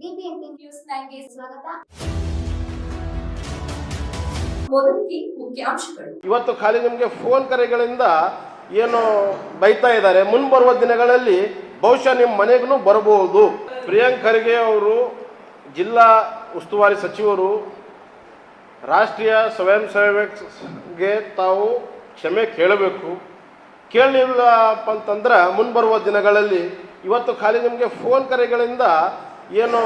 News ಸ್ವಾಗತ. ಮುಖ್ಯಾಂಶಗಳು. ಇವತ್ತು ಖಾಲಿ ನಿಮಗೆ ಫೋನ್ ಕರೆಗಳಿಂದ ಏನು ಬೈತಾ ಇದ್ದಾರೆ. ಮುಂಬರುವ ದಿನಗಳಲ್ಲಿ ಬಹುಶಃ ನಿಮ್ಮ ಮನೆಗೂ ಬರಬಹುದು. ಪ್ರಿಯಾಂಕ್ ಖರ್ಗೆ ಅವರು, ಜಿಲ್ಲಾ ಉಸ್ತುವಾರಿ ಸಚಿವರು, ರಾಷ್ಟ್ರೀಯ ಸ್ವಯಂ ಸೇವಕ್ಗೆ ತಾವು ಕ್ಷಮೆ ಕೇಳಬೇಕು. ಕೇಳಲಿಲ್ಲಪ್ಪ ಅಂತಂದ್ರೆ ಮುಂಬರುವ ದಿನಗಳಲ್ಲಿ ಇವತ್ತು ಖಾಲಿ ನಿಮಗೆ ಫೋನ್ ಕರೆಗಳಿಂದ ಏನು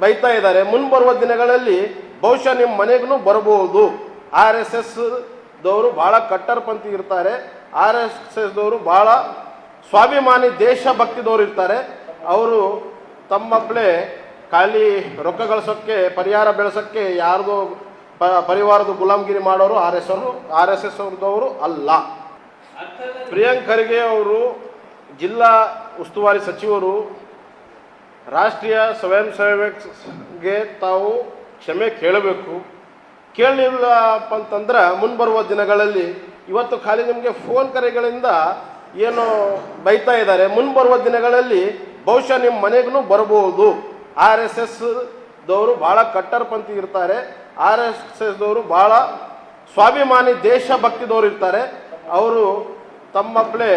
ಬೈತಾ ಇದ್ದಾರೆ. ಮುಂಬರುವ ದಿನಗಳಲ್ಲಿ ಬಹುಶಃ ನಿಮ್ಮ ಮನೆಗೂ ಬರಬಹುದು. ಆರ್ ಎಸ್ ಎಸ್ ದವರು ಬಹಳ ಕಟ್ಟರ್ಪಂಥಿ ಇರ್ತಾರೆ. ಆರ್ ಎಸ್ ಎಸ್ ದವರು ಬಹಳ ಸ್ವಾಭಿಮಾನಿ ದೇಶಭಕ್ತಿದವರು ಇರ್ತಾರೆ. ಅವರು ತಮ್ಮ ಮಕ್ಕಳೇ ಖಾಲಿ ರೊಕ್ಕ ಗಳಿಸೋಕ್ಕೆ ಪರಿಹಾರ ಬೆಳೆಸೋಕ್ಕೆ ಯಾರ್ದು ಪರಿವಾರದ ಗುಲಾಮಗಿರಿ ಮಾಡೋರು ಆರ್ ಎಸ್ ಅವರು, ಆರ್ ಎಸ್ ಎಸ್ ಅವ್ರದವರು ಅಲ್ಲ. ಪ್ರಿಯಾಂಕ್ ಖರ್ಗೆ ಅವರು ಜಿಲ್ಲಾ ಉಸ್ತುವಾರಿ ಸಚಿವರು ರಾಷ್ಟ್ರೀಯ ಸ್ವಯಂ ಸೇವಕ್ಗೆ ತಾವು ಕ್ಷಮೆ ಕೇಳಬೇಕು. ಕೇಳಲಿಲ್ಲಪ್ಪ ಅಂತಂದ್ರೆ ಮುಂಬರುವ ದಿನಗಳಲ್ಲಿ ಇವತ್ತು ಖಾಲಿ ನಿಮಗೆ ಫೋನ್ ಕರೆಗಳಿಂದ ಏನು ಬೈತಾ ಇದ್ದಾರೆ. ಮುಂಬರುವ ದಿನಗಳಲ್ಲಿ ಬಹುಶಃ ನಿಮ್ಮ ಮನೆಗೂ ಬರಬಹುದು. ಆರ್ ಎಸ್ ಎಸ್ ದವರು ಬಹಳ ಕಟ್ಟರ್ಪಂಥಿ ಇರ್ತಾರೆ. ಆರ್ ಎಸ್ ಎಸ್ ದವರು ಬಹಳ ಸ್ವಾಭಿಮಾನಿ ದೇಶಭಕ್ತಿದವರು ಇರ್ತಾರೆ. ಅವರು ಮಕ್ಕಳೇ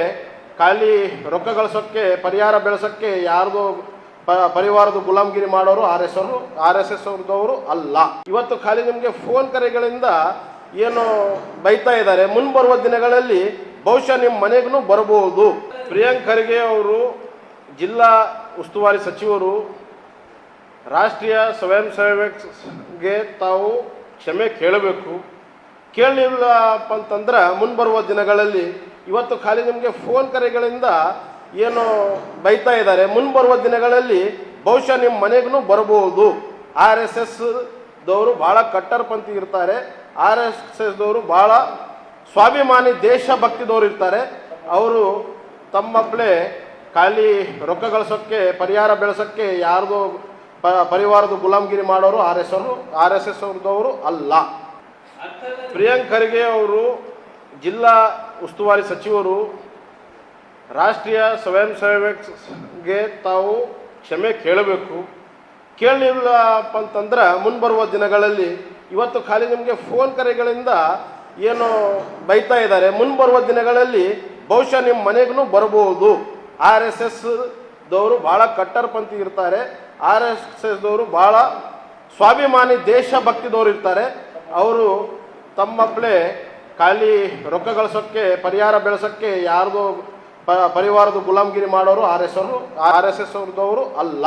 ಖಾಲಿ ರೊಕ್ಕ ಗಳಿಸೋಕ್ಕೆ, ಪರಿಹಾರ ಬೆಳೆಸೋಕ್ಕೆ ಯಾರ್ದು ಪರಿವಾರದ ಗುಲಾಮಗಿರಿ ಮಾಡೋರು ಆರ್ ಎಸ್ ಅವರು, ಆರ್ ಎಸ್ ಎಸ್ ಅವ್ರದವರು ಅಲ್ಲ. ಇವತ್ತು ಖಾಲಿ ನಿಮಗೆ ಫೋನ್ ಕರೆಗಳಿಂದ ಏನು ಬೈತಾ ಇದ್ದಾರೆ. ಮುಂಬರುವ ದಿನಗಳಲ್ಲಿ ಬಹುಶಃ ನಿಮ್ಮ ಮನೆಗೂ ಬರಬಹುದು. ಪ್ರಿಯಾಂಕ್ ಖರ್ಗೆ ಅವರು, ಜಿಲ್ಲಾ ಉಸ್ತುವಾರಿ ಸಚಿವರು, ರಾಷ್ಟ್ರೀಯ ಸ್ವಯಂ ಸೇವಕ್ಗೆ ತಾವು ಕ್ಷಮೆ ಕೇಳಬೇಕು. ಕೇಳಲಿಲ್ಲಪ್ಪ ಅಂತಂದ್ರೆ ಮುಂಬರುವ ದಿನಗಳಲ್ಲಿ ಇವತ್ತು ಖಾಲಿ ನಿಮಗೆ ಫೋನ್ ಕರೆಗಳಿಂದ ಏನು ಬೈತಾ ಇದ್ದಾರೆ. ಮುಂಬರುವ ದಿನಗಳಲ್ಲಿ ಬಹುಶಃ ನಿಮ್ಮ ಮನೆಗೂ ಬರಬಹುದು. ಆರ್ ಎಸ್ ಎಸ್ ದವರು ಬಹಳ ಕಟ್ಟರ್ಪಂಥಿ ಇರ್ತಾರೆ. ಆರ್ ಎಸ್ ಎಸ್ ದವರು ಬಹಳ ಸ್ವಾಭಿಮಾನಿ ದೇಶಭಕ್ತಿದವರು ಇರ್ತಾರೆ. ಅವರು ತಮ್ಮ ಮಕ್ಕಳೇ ಖಾಲಿ ರೊಕ್ಕ ಗಳಿಸೋಕ್ಕೆ ಪರಿಹಾರ ಬೆಳೆಸೋಕ್ಕೆ ಯಾರ್ದು ಪರಿವಾರದ ಗುಲಾಮಗಿರಿ ಮಾಡೋರು ಆರ್ ಎಸ್ ಅವರು, ಆರ್ ಎಸ್ ಎಸ್ ಅವ್ರದವರು ಅಲ್ಲ. ಪ್ರಿಯಾಂಕ್ ಖರ್ಗೆ ಅವರು ಜಿಲ್ಲಾ ಉಸ್ತುವಾರಿ ಸಚಿವರು ರಾಷ್ಟ್ರೀಯ ಸ್ವಯಂ ಸೇವಕ್ಗೆ ತಾವು ಕ್ಷಮೆ ಕೇಳಬೇಕು. ಕೇಳಲಿಲ್ಲಪ್ಪ ಅಂತಂದ್ರೆ ಮುಂಬರುವ ದಿನಗಳಲ್ಲಿ ಇವತ್ತು ಖಾಲಿ ನಿಮಗೆ ಫೋನ್ ಕರೆಗಳಿಂದ ಏನು ಬೈತಾ ಇದ್ದಾರೆ. ಮುಂಬರುವ ದಿನಗಳಲ್ಲಿ ಬಹುಶಃ ನಿಮ್ಮ ಮನೆಗೂ ಬರಬಹುದು. ಆರ್ ಎಸ್ ಎಸ್ ದವರು ಬಹಳ ಕಟ್ಟರ್ಪಂಥಿ ಇರ್ತಾರೆ. ಆರ್ ಎಸ್ ಎಸ್ ದವರು ಬಹಳ ಸ್ವಾಭಿಮಾನಿ ದೇಶಭಕ್ತಿದವರು ಇರ್ತಾರೆ. ಅವರು ಮಕ್ಕಳೇ ಖಾಲಿ ರೊಕ್ಕ ಗಳಿಸೋಕ್ಕೆ, ಪರಿಹಾರ ಬೆಳೆಸೋಕ್ಕೆ ಯಾರ್ದು ಪರಿವಾರದ ಗುಲಾಮಗಿರಿ ಮಾಡೋರು ಆರ್ ಎಸ್ ಅವರು ಆರ್ ಎಸ್ ಎಸ್ ಅವ್ರದವರು ಅಲ್ಲ.